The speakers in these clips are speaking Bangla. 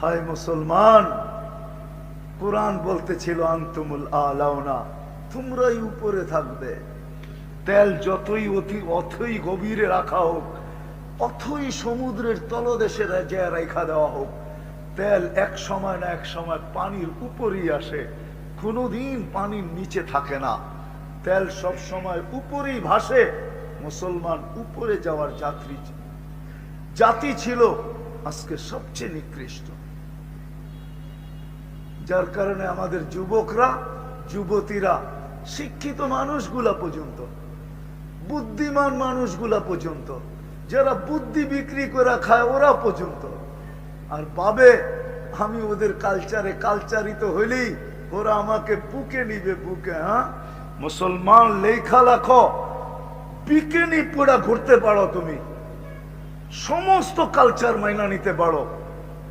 হায় মুসলমান, কোরআন বলতেছিল, আন্তুমুল আলাউনা তোমরাই উপরে থাকবে। তেল যতই অতি অথই গভীরে রাখা হোক অথই সমুদ্রের তলদেশে যে রেখা দেওয়া হোক, তেল এক সময় না এক সময় পানির উপরেই আসে। কোনোদিন পানির নিচে থাকে না। তেল সব সময় উপরেই ভাসে। মুসলমান উপরে যাওয়ার যাত্রী, জাতি ছিল আজকে সবচেয়ে নিকৃষ্ট। যার কারণে আমাদের যুবকরা, যুবতীরা, শিক্ষিত মানুষগুলা পর্যন্ত, বুদ্ধিমান মানুষগুলা পর্যন্ত, যারা বুদ্ধি বিক্রি করে খায় ওরা পর্যন্ত। আর পাবে, আমি ওদের কালচারে কালচারিত হইলেই ওরা আমাকে বুকে নিবে বুকে হ্যাঁ? মুসলমান লেখা লাখো বিকেনি পোড়া ঘুরতে পারো তুমি। সমস্ত কালচার মাইনা নিতে পারো।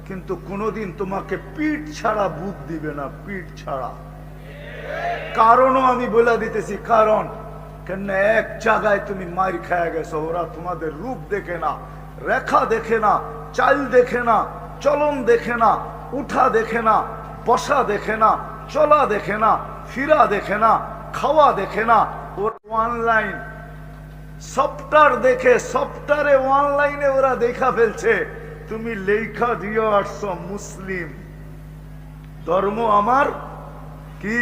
কিন্তু কোনোদিন তোমাকে পিঠ ছাড়া বুক দিবে না, পিঠ ছাড়া। কারণও আমি বলে দিতেছি, কারণ কেন এক জায়গায় তুমি মার খায় গেছো, ওরা তোমাদের রূপ দেখে না, রেখা দেখে না, চাল দেখে না, চলন দেখে না, উঠা দেখে না, বসা দেখে না, চলা দেখে না, ফিরা দেখে না, খাওয়া দেখে না অনলাইন সফটওয়্যার দেখে, সফটওয়্যারে অনলাইনে ওরা দেখা ফেলছে। তুমি লেখা দিয়ে আসছ মুসলিম। ধর্ম আমার কি?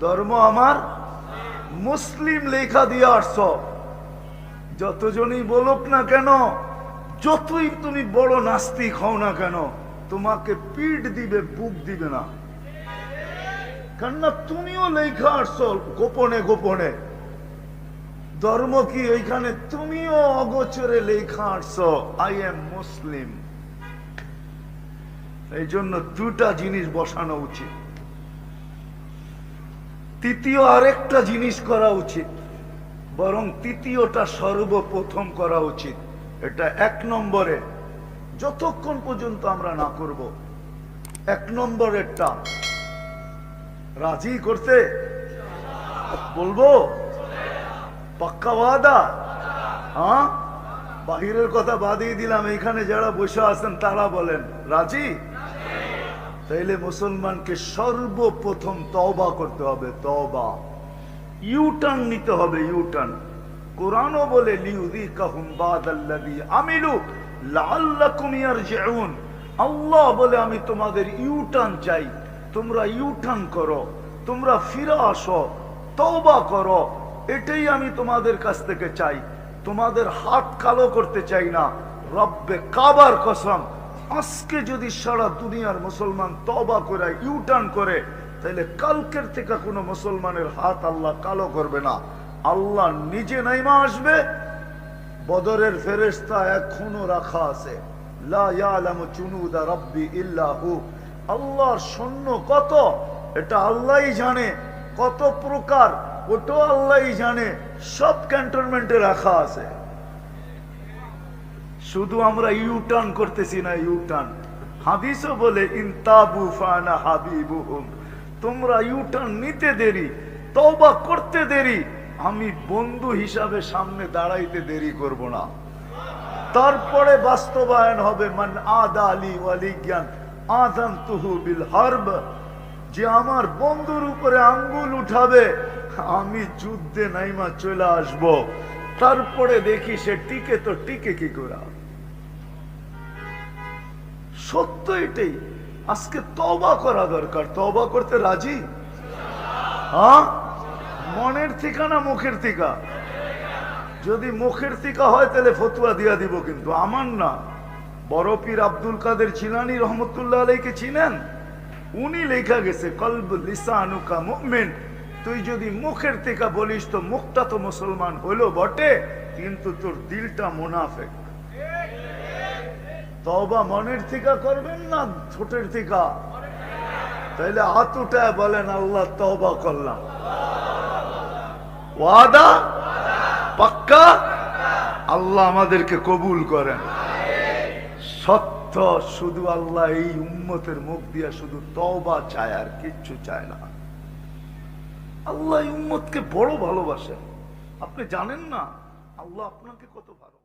ধর্ম আমার মুসলিম লেখা দিয়ে আসছ যতজনই বলুক না কেন, যতই তুমি বড় নাস্তিক হও না কেন, তোমাকে পিঠ দিবে, বুক দিবে না। কেননা তুমিও লেখা আসছ গোপনে গোপনে। ধর্ম কি ওইখানে? তুমিও অগোচরে লেখা আসছ আই এম মুসলিম এই জন্য দুটা জিনিস বসানো উচিত। তৃতীয় আরেকটা জিনিস করা উচিত। বরং তৃতীয়টা সর্বপ্রথম করা উচিত। এটা এক নম্বরে। যতক্ষণ পর্যন্ত আমরা না করব, এক নম্বরেরটা। রাজি করতে? বলব? পাক্কা ওয়াদা হ্যাঁ বাহিরের কথা বাদিয়ে দিলাম এখানে যারা বসে আছেন তারা বলেন রাজি তাইলে মুসলমানকে সর্বপ্রথম তওবা করতে হবে তওবা ইউটার্ন নিতে হবে ইউটার্ন কোরআনও বলে লিউযিকাহুম বাদাল্লাযী আমিলু লাআল্লাকুম ইয়ারজিউন আল্লাহ বলে আমি তোমাদের ইউটার্ন চাই তোমরা ইউটার্ন করো তোমরা ফিরে আসো তওবা করো এটাই আমি তোমাদের কাছ থেকে চাই। তোমাদের হাত কালো করতে চাই না। রব্বে কাবার কসম, আজকে যদি সারা দুনিয়ার মুসলমান তবা করে ইউটার্ন করে, তাহলে কালকের থেকে কোনো মুসলমানের হাত আল্লাহ কালো করবে না। আল্লাহ নিজে নাইমা আসবে, বদরের ফেরেস্তা এখনও রাখা আছে। আল্লাহর সৈন্য কত, এটা আল্লাহই জানে। কত প্রকার ওটাও আল্লাহই জানে, সব ক্যান্টনমেন্টে রাখা আছে। শুধু আমরা করতেছি না হাদিসও বলে নিতে দেরি করতে দেরি, আমি বন্ধু হিসাবে সামনে দাঁড়াইতে দেরি করব না। তারপরে বাস্তবায়ন হবে, মান আদা আলী ওয়ালি জ্ঞান আদান তুহু বিল হারব। যে আমার বন্ধুর উপরে আঙ্গুল উঠাবে আমি যুদ্ধে নাইমা চলে আসব। তারপরে দেখি সে টিকে তো টিকে কি করে। সত্য এটাই। আজকে তবা করা দরকার। তবা করতে রাজি? হ্যাঁ? মনের থিকা না মুখের থিকা যদি মুখের থিকা হয় তাহলে ফতুয়া দিয়া দিব কিন্তু। আমার না। বড় পীর আব্দুল কাদের চিলানি রহমতুল্লাহ আলাইকে চিনেন? উনি লেখা গেছে, কলব লিসানুকা মুমিন। তুই যদি মুখের থেকে বলিস তো মুখটা তো মুসলমান হইল বটে, কিন্তু তোর দিলটা মুনাফেক। তবা মনের থেকে করবেন না ছোটের থেকে? তাইলে উঠায় বলেন, আল্লাহ তবা করলাম। ওয়াদা? পাক্কা? আল্লাহ আমাদেরকে কবুল করেন। সত্য, শুধু আল্লাহ এই উম্মতের মুখ দিয়া শুধু তওবা চায় আর কিচ্ছু চায় না। আল্লাহ উম্মতকে বড় ভালোবাসেন। আপনি জানেন না আল্লাহ আপনাকে কত ভালো